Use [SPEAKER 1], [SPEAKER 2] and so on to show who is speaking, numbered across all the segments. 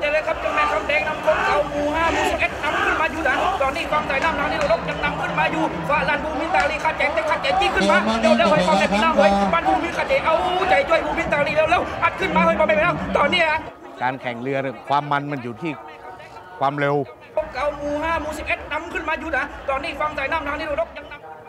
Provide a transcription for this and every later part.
[SPEAKER 1] ใจเลยครับจังแม่คำแดงนำคงเกาหมู่ห้าหมูสิบเอ็ดนำขึ้นมาอยู่ด่านตอนนี้ความใจน้ำนางนี่รบยังนำขึ้นมาอยู่ฝ่าลันบูมินตาลีข้าแจงแต่ข้าแจงจี้ขึ้นมาเร็วเร็วให้ความใจพี่น้องไว้บ้านบูมินข้าแจงเอาใจช่วยบูมินตาลีเร็วเร็วอัดขึ้นมาเฮ้ยมอไไปแล้วตอนนี้ฮะ
[SPEAKER 2] การแข่งเรือความมันมันอยู่ที่ความเร็ว
[SPEAKER 1] เก่าหมูห้าหมูสิบเอ็ดนำขึ้นมาอยู่นะตอนนี้ฟังใจน้ำนางนี่รบ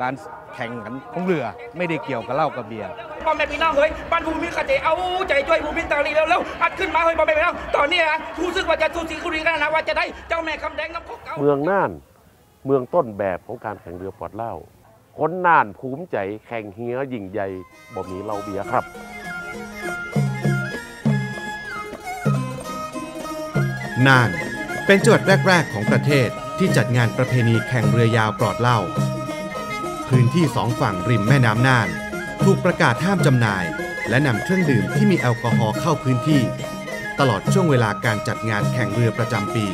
[SPEAKER 2] การแข่งขันของเรือไม่ได้เกี่ยวกับเหล้ากับเบียร์
[SPEAKER 1] พ่อแม่พี่น้องเฮ้ยบ้านภูมิขัดเจเอาใจช่วยภูมิตาลีเร็วๆอัดขึ้นมาเฮ้ยพ่อแม่พี่น้องตอนนี้ฮะรู้สึกว่าจะสูสีคุรีกันนะว่าจะได้เจ้าแม่คำแดงน้ำพกเก่า
[SPEAKER 3] เมืองน่านเมืองต้นแบบของการแข่งเรือปลอดเหล้าคนน่านภูมิใจแข่งเฮียยิ่งใหญ่บ่มีเหล้าเบียร์ครับ
[SPEAKER 4] น่านเป็นจังหวัดแรก ๆ ของประเทศที่จัดงานประเพณีแข่งเรือยาวปลอดเหล้า พื้นที่สองฝั่งริมแม่น้ำน่าน ถูกประกาศห้ามจำหน่าย และนำเครื่องดื่มที่มีแอลกอฮอล์เข้าพื้นที่ ตลอดช่วงเวลาการจัดงานแข่งเรือประจำปี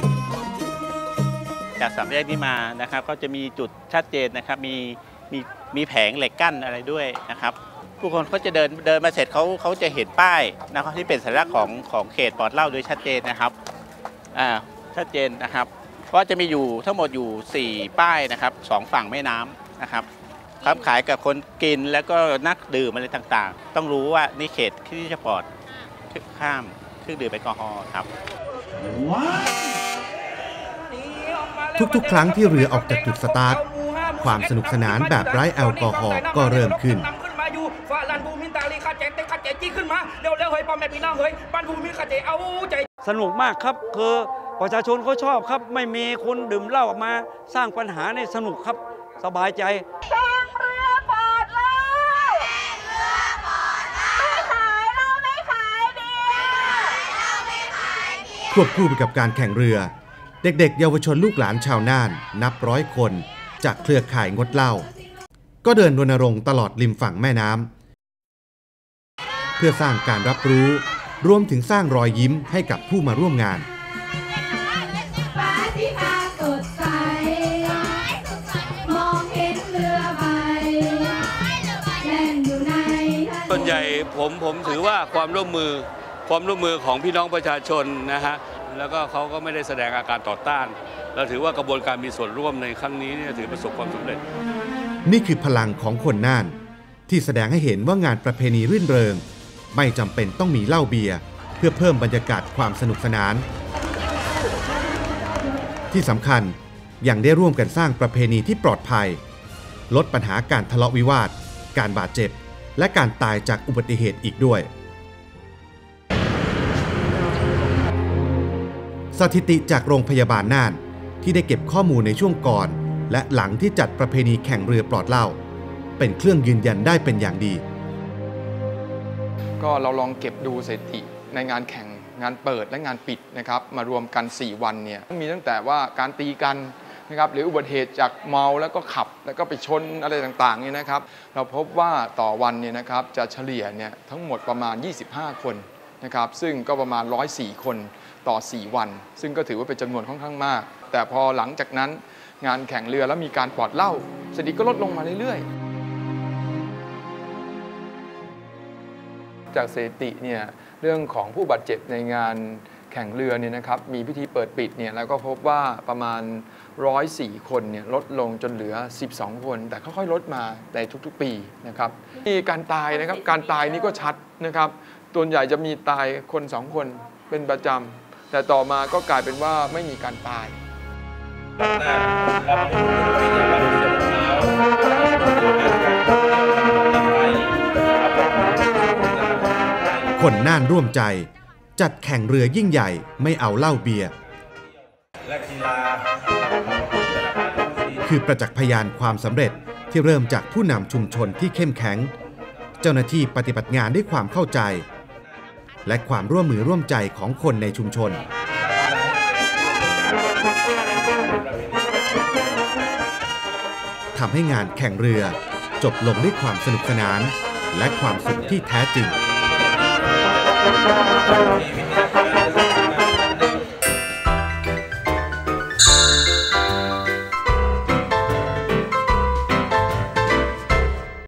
[SPEAKER 5] จากสามแยกนี้มานะครับ ก็จะมีจุดชัดเจนนะครับ มีมีมีแผงเหล็กกั้นอะไรด้วยนะครับผู้คนเขาจะเดินเดินมาเสร็จเขาเขาจะเห็นป้ายนะครับที่เป็นสัญลักษณ์ของของเขตปลอดเหล้าโดยชัดเจนนะครับอ่าชัดเจนนะครับ ก็จะมีอยู่ทั้งหมดอยู่ 4 ป้ายนะครับสองฝั่งแม่น้ำนะครับ ครับขายกับคนกินแล้วก็นักดื่มอะไรต่างๆ ต้องรู้ว่านี่เขตที่จะปลอดข้ามเครื่องดื่มแอลกอฮอล์ครับ
[SPEAKER 4] ทุกๆ ครั้งที่เรือออกจากจุดสตาร์ท ความสนุกสนานแบบไร้แอลกอฮอล์ก็เริ่มขึ้น
[SPEAKER 1] นำขึ้นมาอยู่ฟ้าลันภูมินตาลีขัดแจงแต่ขัดแจงจี้ขึ้นมาเร็วเร็วๆเฮ้ยพ่อแม่พี่น้องเฮ้ยบ้านภูมิขัดแจงเอาใจ
[SPEAKER 6] สนุกมากครับคือประชาชนเขาชอบครับ ไม่มีคนดื่มเหล้ามาสร้างปัญหาในสนุกครับ สบายใจ
[SPEAKER 4] ควบคู่ไปกับการแข่งเรือ เด็กๆ เยาวชนลูกหลานชาวน่าน นับร้อยคน จากเครือข่ายงดเหล้าก็เดินรณรงค์ตลอดริมฝั่งแม่น้ำเพื่อสร้างการรับรู้รวมถึงสร้างรอยยิ้มให้กับผู้มาร่วมงาน
[SPEAKER 7] ฟ้าที่พาสดใสมองเห็นเรือใบแล่นอยู่ใน
[SPEAKER 8] ส่วนใหญ่ผมผมถือว่าความร่วมมือ ความร่วมมือของพี่น้องประชาชนนะฮะแล้วก็เขาก็ไม่ได้แสดงอาการต่อต้าน เราถือว่ากระบวนการมีส่วนร่วมในครั้งนี้เนี่ยถือประสบความสำเร็จ
[SPEAKER 4] นี่คือพลังของคนน่าน ที่แสดงให้เห็นว่างานประเพณีรื่นเริง ไม่จำเป็นต้องมีเหล้าเบียร์เพื่อเพิ่มบรรยากาศความสนุกสนาน ที่สำคัญยังได้ร่วมกันสร้างประเพณีที่ปลอดภัย ลดปัญหาการทะเลาะวิวาท การบาดเจ็บ และการตายจากอุบัติเหตุอีกด้วย สถิติจากโรงพยาบาลน่าน ที่ได้เก็บข้อมูลในช่วงก่อน และหลังที่จัดประเพณีแข่งเรือปลอดเหล้าเป็นเครื่องยืนยันได้เป็นอย่างดี
[SPEAKER 9] ก็เราลองเก็บดูสถิติในงานแข่งงานเปิดและงานปิดนะครับมารวมกัน 4 วันเนี่ยมีตั้งแต่ว่าการตีกันนะครับหรืออุบัติเหตุจากเมาแล้วก็ขับแล้วก็ไปชนอะไรต่างๆเนี่ยนะครับ เราพบว่าต่อวันเนี่ยนะครับจะเฉลี่ยเนี่ยทั้งหมดประมาณ 25 คน นะครับซึ่งก็ประมาณ 104 คนต่อ 4 วัน ซึ่งก็ถือว่าเป็นจำนวนค่อนข้างมาก แต่พอหลังจากนั้นงานแข่งเรือแล้วมีการปลอดเหล้าสถิติก็ลดลงมาเรื่อยๆ จากสถิติเนี่ยเรื่องของผู้บาดเจ็บในงานแข่งเรือเนี่ยนะครับมีพิธีเปิดปิดเนี่ยแล้วก็พบว่าประมาณ 104 คนเนี่ยลดลงจนเหลือ 12 คน แต่ค่อยๆลดมาในทุกๆปีนะครับมีการตายนะครับการตายนี่ก็ชัดนะครับ ตัวนใหญ่จะมีตายคนสองคนเป็นประจำ แต่ต่อมาก็กลายเป็นว่าไม่มีการตาย
[SPEAKER 4] คนน่านร่วมใจ จัดแข่งเรือยิ่งใหญ่ไม่เอาเหล้าเบียร์คือประจักษ์พยานความสำเร็จที่เริ่มจากผู้นำชุมชนที่เข้มแข็ง เจ้าหน้าที่ปฏิบัติงานด้วยความเข้าใจ และความร่วมมือร่วมใจของคนในชุมชน ทำให้งานแข่งเรือ จบลงด้วยความสนุกสนาน และความสุขที่แท้จริง